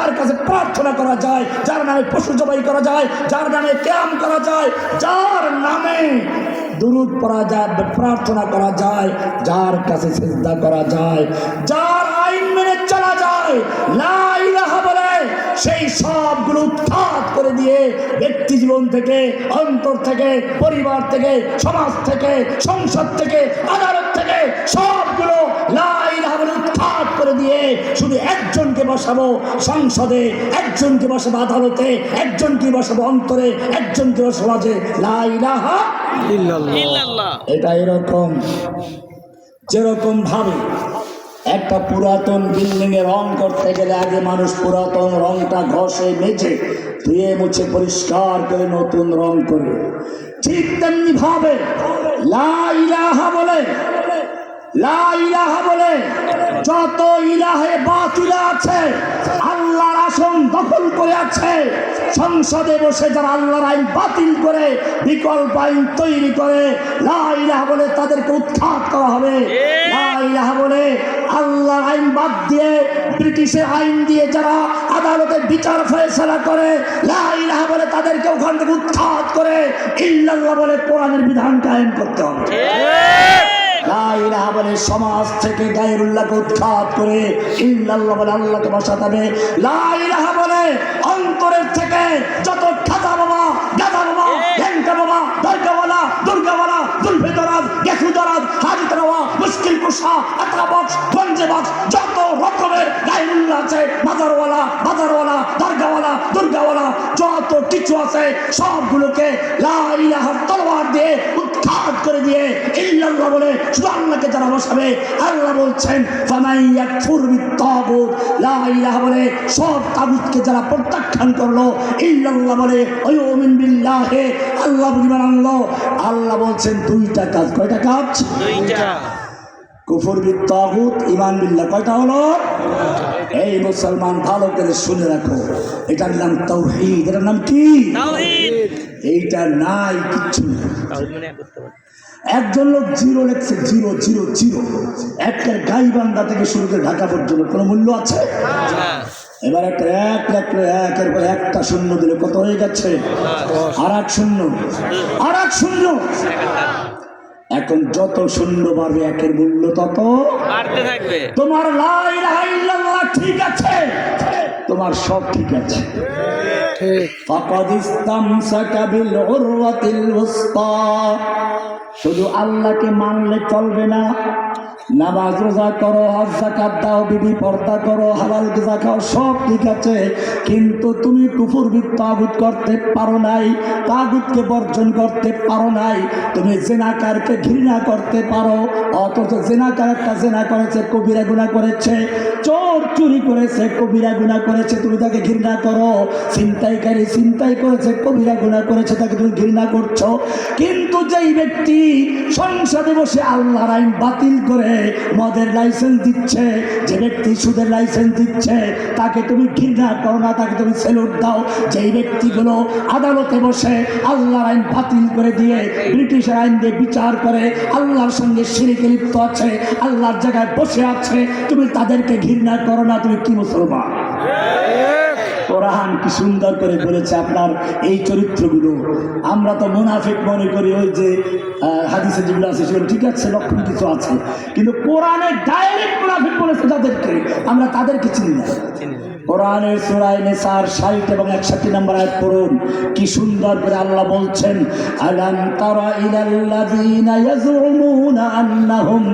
যার কাছে প্রার্থনা করা যায়, যার নামে পশু জবাই করা যায়, যার নামে ক্যাম করা যায়, যার নামে দুরুদ পড়া যায়, প্রার্থনা করা যায়, যার কাছে চিন্তা করা যায়, যার আইন মেনে চলা যায় বলে, সেই সবগুলো উৎখাত করে দিয়ে ব্যক্তি জীবন থেকে, অন্তর থেকে, পরিবার থেকে, সমাজ থেকে, সংসদ থেকে, আদালত থেকে সবগুলো লা ইলাহা বলে উৎখাত করে দিয়ে শুধু একজনকে বসাবো সংসদে একজনকে বসাবো আদালতে একজনকে বসাবো অন্তরে একজনকে বসাবো লা এটা এরকম যেরকম ভাবে একটা পুরাতন বিল্ডিং এ রং করতে গেলে আগে মানুষ পুরাতন রংটা ঘষে মেঝে ধুয়ে মুছে পরিষ্কার করে নতুন রং করে ঠিক তেমনি ভাবে লা ইলাহা বলে লা ইলাহা বলে যত ইলাহে বাতিল আছে আল্লাহর আসন দখল করে আছে সংসদে বসে যারা আল্লাহর আইন বাতিল করে বিকল্প আইন তৈরি করে লা ইলাহা বলে তাদেরকে উৎখাত করা হবে। লা ইলাহা বলে আল্লাহর আইন বাদ দিয়ে ব্রিটিশের আইন দিয়ে যারা আদালতে বিচার ফয়সলা করে লা ইলাহা বলে তাদেরকে ওখান থেকে উৎখাত করে ইল্লাল্লাহ বলে কোরআনের বিধান কায়েম করতে হবে। বলে সমাজ থেকে গায়রুল্লাহকে উৎখাত করে ইল্লাল্লাহ বলে আল্লাহকে বসাতে হবে। লাইলাহা বলে অন্তরের থেকে যত খাতা বাবা গাদা বাবা ল্যাংটা বাবা দরগাওয়ালা দুর্গাওয়ালা দুলফিদরাজ গেসুদরাজ হাজিত রাওয়া মুশকিল কুশা আতা বক্স, গঞ্জে বক্স, যত রকমের গায়রুল্লাহ আছে, বাজারওয়ালা বাজারওয়ালা, দরগাওয়ালা, দুর্গাওয়ালা, যত কিছু আছে, সবগুলোকে লাইলাহার তলোয়ার দিয়ে উৎখাত করে দিয়ে ইল্লাল্লাহ বলে শুধু আল্লাহকে যারা বসাবে, আল্লাহ বলছেন, ফামাই ইয়াকফুর বিত্তাগুত, লা ইলাহা বলে, সব তাগুতকে যারা প্রত্যাখ্যান করল, ইল্লাল্লাহ বলে, ওয়ুমিন বিল্লাহে, আল্লাহ বিমান আনলো আল্লাহ বলছেন দুইটা কাজ, কয়টা কাজ? দুইটা। কুফর বিত্তাগুত ইমান বিল্লাহ। কয়টা হলো? এই মুসলমান ভালো করে শুনে রাখো। এটার নাম তৌহিদ এটার নাম কি? এইটা নাই কিচ্ছু মানে এক একজন লোক জিরো লেখছে জিরো জিরো জিরো। একটা গাইবান্ধা থেকে শুরু করে ঢাকা পর্যন্ত কোনো মূল্য আছে? এবার একটা এক একের পর একটা শূন্য দিলে কত হয়ে গেছে? আর এক শূন্য। আর এক শূন্য। এখন যত শূন্য বাড়বে একের মূল্য তত বাড়তে থাকবে। তোমার ঠিক আছে। তোমার সব ঠিক আছে। শুধু আল্লাহকে মানলে চলবে না। নামাজ রোজা করো হজ জাকাত দাও বিবি পর্দা করো হালাল গজা খাও সব ঠিক আছে। কিন্তু তুমি কুফুর তাগুত করতে পারো নাই, তাগুতকে বর্জন করতে পারো নাই। তুমি জেনাকারকে ঘৃণা করতে পারো, অথচ জেনাকার একটা জেনা করেছে, কবিরা গুণা করেছে, চোর চুরি করেছে, কবিরা গুণা করেছে, তুমি তাকে ঘৃণা করো। ছিনতাইকারী ছিনতাই করেছে, কবিরা গুণা করেছে, তাকে তুমি ঘৃণা করছ। কিন্তু যেই ব্যক্তি সংসদে বসে আল্লাহর আইন বাতিল করে মদের লাইসেন্স দিচ্ছে, যে ব্যক্তি সুদের লাইসেন্স দিচ্ছে, তাকে তুমি ঘৃণা করো না তুমি সেলুট দাও, যেই ব্যক্তিগুলো আদালতে বসে আল্লাহর আইন বাতিল করে দিয়ে আইন দিয়ে বিচার করে, আল্লাহর সঙ্গে লিপ্ত আছে, আল্লাহর জায়গায় বসে আছে, তুমি তাদেরকে ঘৃণা করো না, তুমি কি মুসলমান? কোরআন কি সুন্দর করে বলেছে আপনার এই চরিত্রগুলো। আমরা তো মুনাফিক মনে করি, ওই যে হাদিসে যেগুলো আছে, সেগুলো ঠিক আছে, লক্ষণ কিছু আছে। কিন্তু কোরআনে ডাইরেক্ট মুনাফিক বলেছে তাদেরকে। আমরা তাদেরকে চিনি না। কোরআনের সুরায় নেসার ষাট এবং একষট্টি নম্বর আয়াত পড়ুন। কি সুন্দর করে আল্লাহ বলছেন, আলাম তারা ইলাল্লাযীনা ইয়াজুমুনা আন্নাহুম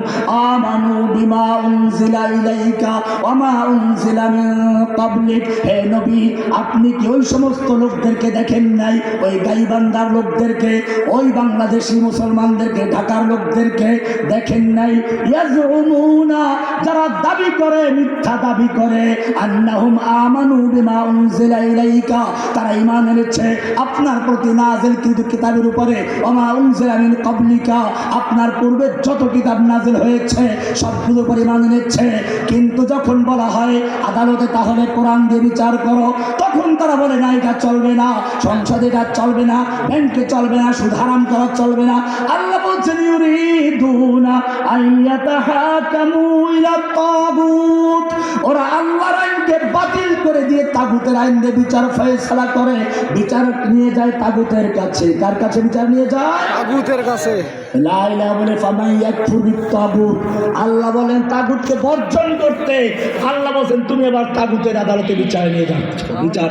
আমানু বিমা উনজিলা ইলাইকা ওয়া মা উনজিলা মিন ক্বাবলিক। হে নবী, আপনি কি ওই সমস্ত লোকদেরকে দেখেন নাই? ওই গাইবান্ধার লোকদেরকে, ওই বাংলাদেশি মুসলমানদেরকে, ঢাকার লোকদেরকে দেখেন নাই? ইয়াজুমুনা যারা দাবি করে, মিথ্যা দাবি করে, আন্নাহুম তারা এনেছে। আপনার প্রতি কিতাবের উপরে আপনার পূর্বে যত কিতাব হয়েছে এনেছে। কিন্তু যখন বলা হয়, আদালতে তাহলে কোরআন দিয়ে বিচার করো, তখন তারা বলে, না, এটা চলবে না। সংসদে এটা চলবে না। ব্যাংকে চলবে না। হারাম করা চলবে না। আল্লাহ বলছেন, ইউরিদুনা আইয়াতাহাকামু ইলা তাগুত ওরা আল্লাহর আইনকে বাতিল করে দিয়ে তাগুতের আইন দিয়ে বিচার ফয়সলা করে। বিচার নিয়ে যায় তাগুতের কাছে। কার কাছে বিচার নিয়ে যায়? তাগুতের কাছে। আল্লাহ বলেন তাগুতকে বর্জন করতে। আল্লাহ বলেন তুমি এবার তাগুতের আদালতে বিচার নিয়ে যাও বিচার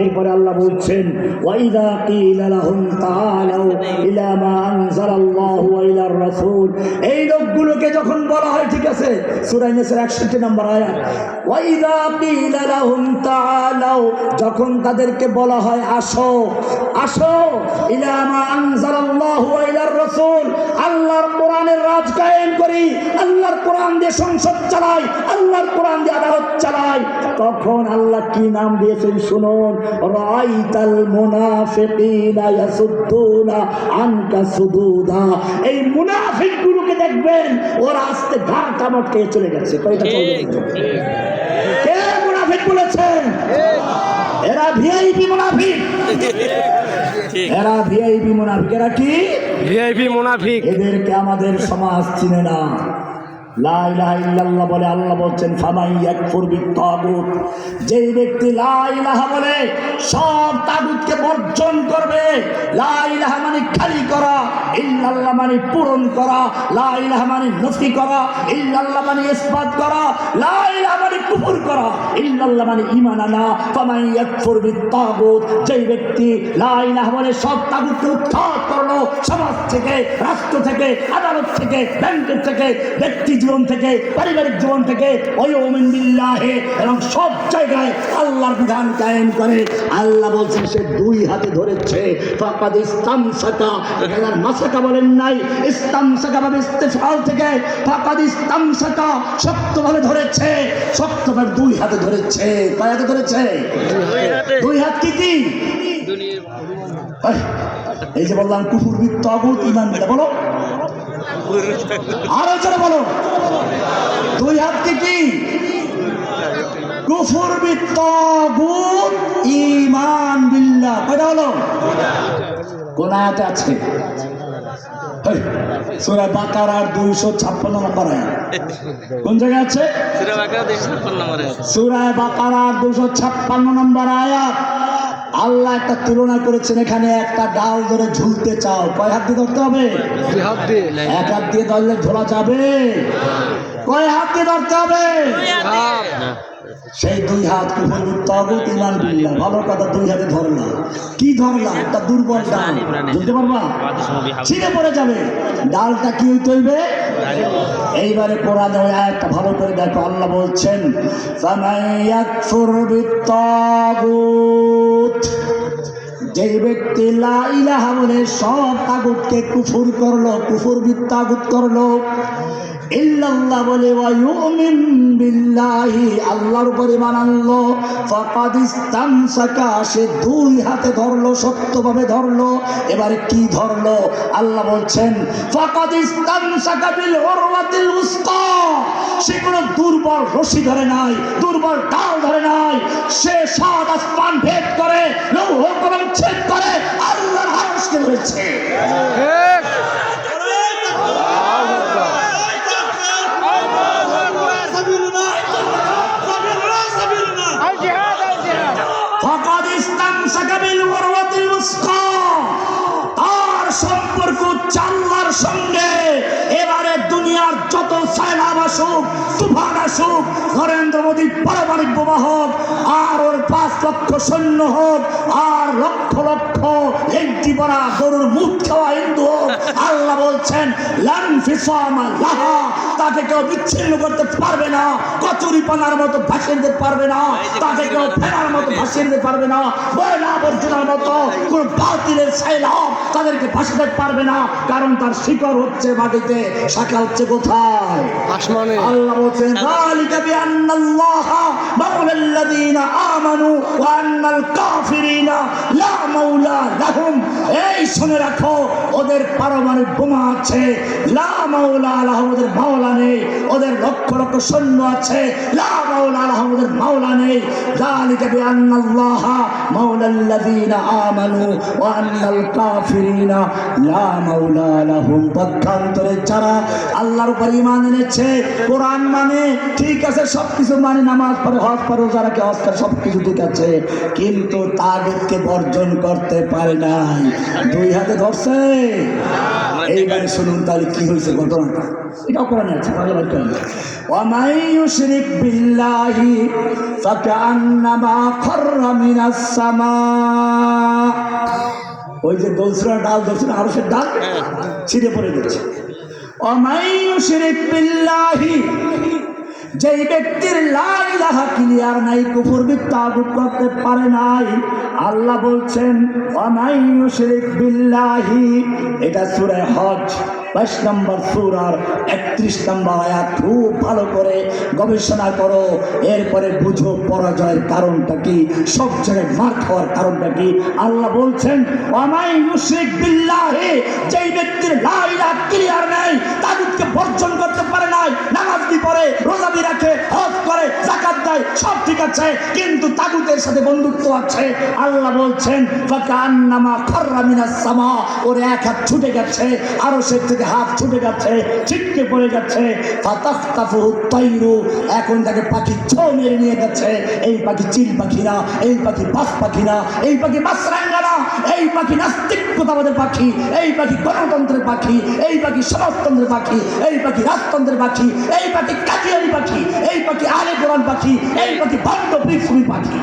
এরপরে আল্লাহ বলছেন এই লোকগুলোকে যখন বলা হয়, ঠিক আছে নম্বর ওয়াইদা যখন তাদেরকে বলা হয়, আসো আসো ইলামা রসুল আনজালাল্লাহু আল্লাহর কোরআনের রাজ কায়ন করি, আল্লাহর কোরআন দিয়ে সংসদ চালাই আল্লাহর কোরআন দিয়ে আদালত চালাই। তখন আল্লাহ কি নাম দিয়েছেন শুনুন? রাইতাল মুনাফিকিনা ইয়াসুদ্দুনা আনকা সুদুদা। এই মুনাফিকগুলোকে দেখবেন ওরা আস্তে কামড় চলে গেছে। কয়টা ঠিক কে? মুনাফিক বলেছেন? এরা ভিআইপি মুনাফিক। এরা ভিআইপি মুনাফিক। এরা কি? ভিআইপি মুনাফিক। এদেরকে আমাদের সমাজ চিনে না। লা ইলাহা ইল্লাল্লাহ বলে আল্লাহ বলে করবে। মানে খালি মানে মানে মানে মানে মানে বিত্তাগুত, যেই ব্যক্তি বলে, সব তাগুতকে উৎখাত করল সমাজ থেকে, রাষ্ট্র থেকে, আদালত থেকে ব্যাংকের থেকে ব্যক্তি জীবন থেকে পারিবারিক জীবন থেকে বিল্লাহে এবং সব জায়গায় আল্লাহর বিধান কায়েম করে। আল্লাহ বলছেন সে দুই হাতে ধরেছে। ফাকাদ ইসলাম সাকা এখানে মাসাকা বলেন নাই। ইসলাম সাকা ভাবে ইস্তেফাল থেকে ফাকাদ ইসলাম সাকা শক্তভাবে ধরেছে। শক্তভাবে দুই হাতে ধরেছে। কয় হাতে ধরেছে? দুই হাত। কি কি? এই, এই যে বললাম কুকুর বৃত্ত ইমান বলো। আরও জোরে বলো দুই হাত কি কুফুর বিত্তাগুত ইমান বিল্লাহ। কয়টা হলো? কোন আয়াতে আছে সুরা বাকারার দুইশো ছাপ্পান্ন নম্বর। আয়াত কোন জায়গায় আছে? সুরা বাকরা দুইশো ছাপ্পান্ন নম্বর আয়াত। আল্লাহ একটা তুলনা করেছেন এখানে একটা ডাল ধরে ঝুলতে চাও। কয় হাত দিয়ে ধরতে হবে? দুই হাত দিয়ে। এক হাত দিয়ে ধরলে ধরা যাবে। কয় হাত দিয়ে ধরতে হবে? দুই হাতে না সেই দুই হাত কুফর তগুত ইমান বিল্লাহ ভালো কথা দুই হাতে ধরলা কি ধরলা? একটা দুর্বল ডাল। বুঝতে পারবা? ছিঁড়ে পড়ে যাবে। ডালটা কি হইতে হইবে? এইবারে কোরআনে ওই আয়াতটা ভালো করে দেখো। আল্লাহ বলছেন ফামাইয়াকফুর বিত্তাগুত। যেই ব্যক্তি লা ইলাহা বলে সব তাগুতকে কুফুর করল, কুফুর বিত্তাগুত করল ধরলো এবারে কি ধরলো? আল্লাহ বলছেন সে কোনো দুর্বল রশি ধরে নাই, দুর্বল ডাল ধরে নাই, সে সাত আসমান ভেদ করে, লৌহ ছেদ করে আল্লাহর হারসকে ধরেছে ঠিক। ফাকাদ ইস্তামসাকা বিল উরওয়াতিল উসকা। আর সম্পর্ক হচ্ছে আল্লাহর সঙ্গে। এবারে দুনিয়ার যত সাইলাব আসুক তুফান আসুক নরেন্দ্র মোদী পারমাণবিক বোমা লক্ষ সৈন্য হোক আর লক্ষ লক্ষ একটি বড়া গরুর মুখ খাওয়া হিন্দু আল্লাহ বলছেন লান ফিসামা লাহা তাকে কেউ বিচ্ছিন্ন করতে পারবে না কচুরি পানার মতো ভাসিয়ে দিতে পারবে না তাকে কেউ ফেরার মতো ভাসিয়ে দিতে পারবে না ময়লা আবর্জনার মতো কোন বাতিলের সাইলাম তাদেরকে ভাসাতে পারবে না কারণ তার শিকড় হচ্ছে মাটিতে শাখা হচ্ছে কোথায়? আসমানে। আল্লাহ বলছেন যালিকা বিআন্নাল্লাহা মাওলাল্লাযীনা আমানু ওয়া আন্নাল কাফিরিনা লা মাওলা লাহুম এই শুনে রাখো ওদের পারমাণবিক বোমা আছে। লা মাওলা নেই। ওদের লক্ষ লক্ষ সৈন্য আছে। লা মাওলা নেই। কোরআন মানে ঠিক আছে মানে নামাজ কিন্তু তাদেরকে বর্জন করতে পারে নাই। দুই হাতে ধরছে। এইবারে শুনুন তাহলে কি হয়েছে ঘটনাটা? এটাও কোরআনে আছে বাংলার কোরআনে ওয়ামাই ইউশরিক বিল্লাহি ফাকান্নামা খাররা ওই যে দোসরা ডাল দোসরা আরও সে ডাল? হ্যাঁ। ছিঁড়ে পড়ে গেছে। ওয়ামাই শ্রী পিল্লাহি যেই ব্যক্তির লাই লাহা ক্লিয়ার নাই, কুফুর বিত্তাগুত করতে পারে নাই, আল্লাহ বলছেন অমায়ুশরিক বিল্লাহি। এটা সূরা হজ, বাইশ নম্বর সুরার একত্রিশ নম্বর আয়াত, খুব ভালো করে গবেষণা করো। এরপরে বুঝো পরাজয়ের কারণটা কি, সব জায়গায় মার খাওয়ার কারণটা কি। আল্লাহ বলছেন অমাই মুশরিক বিল্লাহে। যেই ব্যক্তির লাইলা ক্লিয়ার নেই, তাগুতকে বর্জন করতে পারে নাই, নামাজ পড়ে রোজাবি রাখে, হজ করে জাকাত দেয়, সব ঠিক আছে, কিন্তু তাগুতের সাথে বন্ধুত্ব আছে। আল্লাহ বলছেন ফাকান্নামা খাররা মিনাস সামা ওর এক হাত ছুটে গেছে, আরও সে থেকে হাত ছুটে গেছে, ছিটকে পড়ে গেছে। ফাতাফতাফু তাইরু এখন তাকে পাখি ছো মেরে নিয়ে গেছে। এই পাখি চিল পাখি না, এই পাখি বাস পাখি না, এই পাখি মাছরাঙ্গা না, এই পাখি নাস্তিকতাবাদের পাখি, এই পাখি গণতন্ত্রের পাখি, এই পাখি সমাজতন্ত্রের পাখি, এই পাখি রাজতন্ত্রের পাখি, এই পাখি কাতিয়ানি পাখি এই পাখি আলে কোরআন পাখি এই পাখি ভাগ্য পৃথিবী পাখি।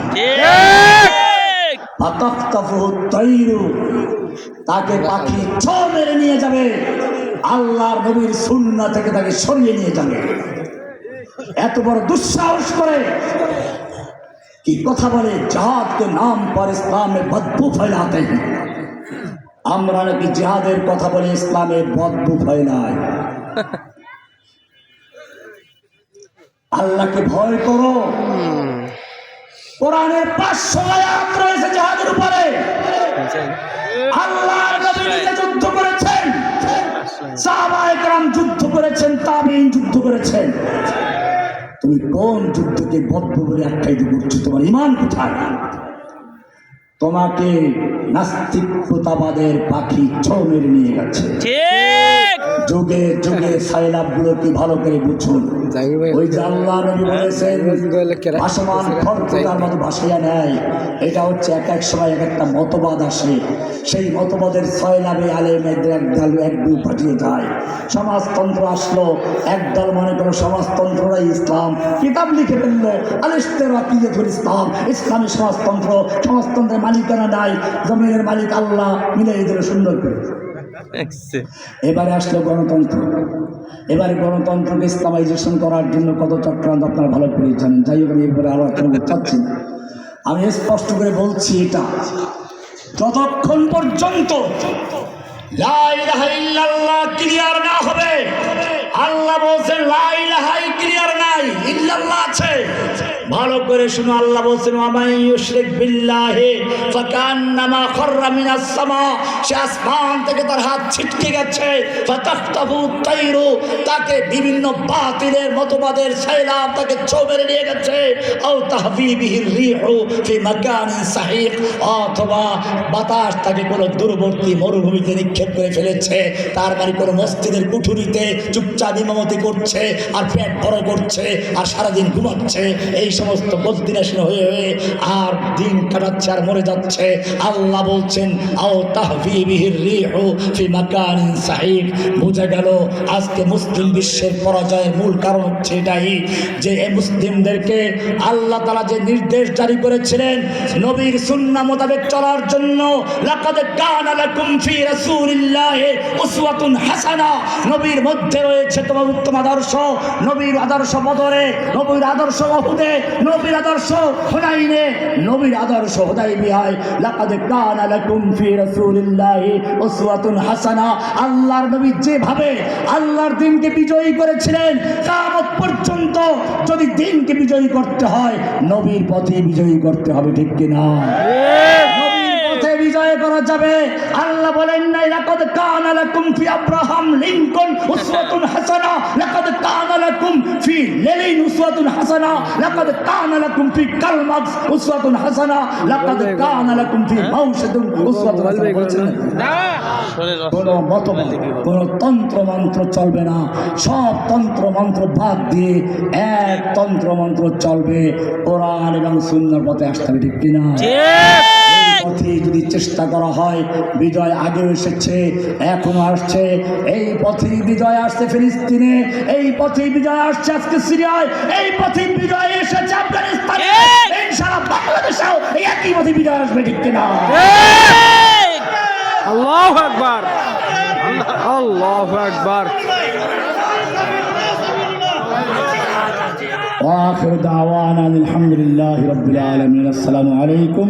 তাকে পাখি ছ মেরে নিয়ে যাবে আল্লাহর নবীর সুন্না থেকে তাকে সরিয়ে নিয়ে যাবে। এত বড় দুঃসাহস করে কি কথা বলে জাহাদ কে নাম পর ইসলামে বদবু ফেলাতে আমরা নাকি জিহাদের কথা বলে ইসলামে বদবু ফেলায় আল্লাহকে ভয় করো। কোরআনের পাঁচশো আয়াত রয়েছে জাহাদের উপরে। আল্লাহ যুদ্ধ করেছেন। সাহাবায়ে কেরাম যুদ্ধ করেছেন, তাবিঈন যুদ্ধ করেছেন। তুমি কোন যুদ্ধকে বদ্ধ বলে আখ্যায়িত করছ? তোমার ইমান কোথায়? তোমাকে নাস্তিকতাবাদের পাখি ছ মেরে নিয়ে গেছে। যুগে যুগে সাইলাব গুলোকে ভালো করে বুঝুন ওই যে আল্লাহ নবী বলেছেন গেলে কেরা- ভাসমান খড়কুটার মতো ভাসিয়া নেয়। এটা হচ্ছে এক এক সময় এক একটা মতবাদ আসে। সেই মতবাদের ছয়লাভে আলেমেদের এক দল এক দু পাঠিয়ে যায়। সমাজতন্ত্র আসলো এক দল মনে করো সমাজতন্ত্ররাই ইসলাম। কিতাব লিখে ফেলল আলিস্তের আকিদুল ইসলাম? ইসলামী সমাজতন্ত্র সমাজতন্ত্রের মালিকানা নাই জমিনের মালিক আল্লাহ মিলে এদের সুন্দর করে। এবারে আসলো গণতন্ত্র। এবারে গণতন্ত্রকে ইসলামাইজেশন করার জন্য কত চক্রান্ত আপনারা ভালো করে জানেন। যাই হোক, আমি এবারে আলোচনা করতে চাচ্ছি। আমি স্পষ্ট করে বলছি এটা। যতক্ষণ পর্যন্ত ক্লিয়ার না হবে, আল্লাহ বলছেন লাইলাহাই ক্লিয়ার ছিটকে গেছে। বিভিন্ন নিয়ে গেছে। অথবা বাতাস তাকে কোনো দূরবর্তী মরুভূমিতে নিক্ষেপ করে ফেলেছে। তার মানে কোনো মসজিদের কুঠুরিতে চুপচাপ ইমামতি করছে আর পেট বড় করছে। আর সারাদিন ঘুমাচ্ছে। এই সমস্ত বদ্দিনাসীন হয়ে হয়ে আর দিন কাটাচ্ছে আর মরে যাচ্ছে। আল্লাহ বলছেন, আও তাহিবিহির বুঝে গেল, আজকে মুসলিম বিশ্বের পরাজয়ের মূল কারণ হচ্ছে এটাই যে এই মুসলিমদেরকে আল্লাহ তালা যে নির্দেশ জারি করেছিলেন নবীর সুন্না মোতাবেক চলার জন্য হাসানা। নবীর মধ্যে রয়েছে তোমার উত্তম আদর্শ, নবীর আদর্শ বদরে নবীর আদর্শ অহুদে, নবীর আদর্শ হুনাইনে নবীর আদর্শ হুদাই বিহায়। লাকাদ কানা লাকুম ফি রাসূলিল্লাহি উসওয়াতুন হাসানা। আল্লাহর নবী যেভাবে আল্লাহর দিনকে বিজয়ী করেছিলেন, কিয়ামত পর্যন্ত যদি দিনকে বিজয়ী করতে হয়, নবীর পথে বিজয়ী করতে হবে, ঠিক কিনা? নবীর পথে বিজয় করা যাবে। আল্লাহ বলেন নাই লাকাদ কানা লাকুম ফি আব্রাহাম লিংকন উসওয়াতুন হাসানা লাকাদ কানা লাকুম ফি লেলিন উসওয়াতুন হাসানা লাকাদ কানা লাকুম ফি কালমাক্স উসওয়াতুন হাসানা লাকাদ কানা লাকুম ফি মাউশিদুন উসওয়াতুন হাসানা। বলেছেন না? কোনো মতবাদ কোনো তন্ত্র মন্ত্র চলবে না। সব তন্ত্র মন্ত্র বাদ দিয়ে এক তন্ত্র মন্ত্র চলবে। কোরআন এবং সুন্দর পথে আসতে হবে ঠিক কিনা? পথে যদি চেষ্টা করা হয় বিজয় আগেও এসেছে এখনও আসছে। এই পথেই বিজয় আসছে ফিলিস্তিনে এই পথেই বিজয় আসছে আজকে সিরিয়ায় এই পথে বিজয় এসেছে আফগানিস্তানে। ইনশাআল্লাহ বাংলাদেশেও এই একই পথে বিজয় আসবে ঠিক কিনা? আল্লাহ আকবার। আল্লাহ আকবার। واخر دعوانا أن الحمد لله رب العالمين السلام عليكم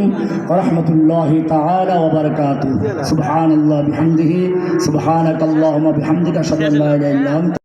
ورحمه الله تعالى وبركاته سبحان الله بحمده سبحانك اللهم بحمدك اشهد ان لا اله الا انت